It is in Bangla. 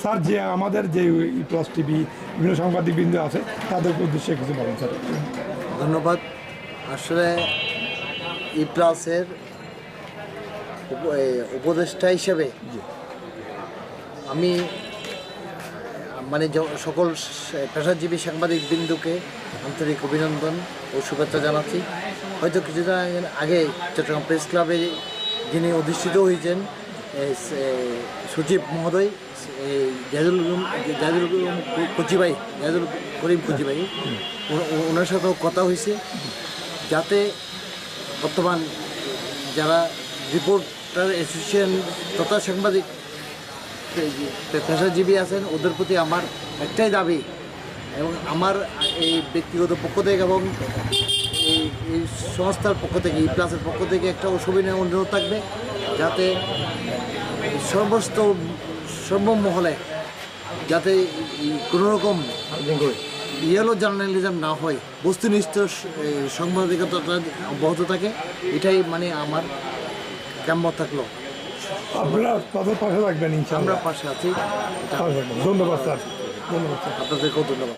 স্যার যে আমাদের যে প্লাস টিভি বিভিন্ন সাংবাদিকবৃন্দ আছে তাদেরকে উদ্দেশ্যে কিছু বলেন স্যার। ধন্যবাদ। আসলে ই প্লাসের উপ- উপদেষ্টা হিসেবে আমি মানে য- সকল পেশাজীবী সাংবাদিক বিন্দুকে আন্তরিক অভিনন্দন ও শুভেচ্ছা জানাচ্ছি। হয়তো কিছুদিন আগে- চট্টগ্রাম প্রেস ক্লাবে যিনি অধিষ্ঠিত হয়েছেন সচিব মহোদয় উলুম কচিবাই জাহিদুল করিম কচিবাই ওনার সাথেও কথা হয়েছে। যাতে বর্তমান যারা রিপোর্টার অ্যাসোসিয়েশন তথা সাংবাদিক পেশাজীবী আছেন, ওদের প্রতি আমার একটাই দাবি এবং আমার এই ব্যক্তিগত পক্ষ থেকে এবং এই এই সংস্থার পক্ষ থেকে ই প্লাসের পক্ষ থেকে একটা অসুবিধা অনুরোধ থাকবে। যাতে সর্বস্ত সর্বমহলে যাতে এই কোনো রকম ইয়েলো জার্নালিজম না হয় বস্তুনিষ্ঠ সাংবাদিকতাটা অব্যাহত থাকে এটাই মানে আমার কাম্য থাকল। আপনারা তাদের পাশে থাকবেন আমরা পাশে আছি। ধন্যবাদ স্যার। ধন্যবাদ স্যার। আপনাদেরকেও ধন্যবাদ।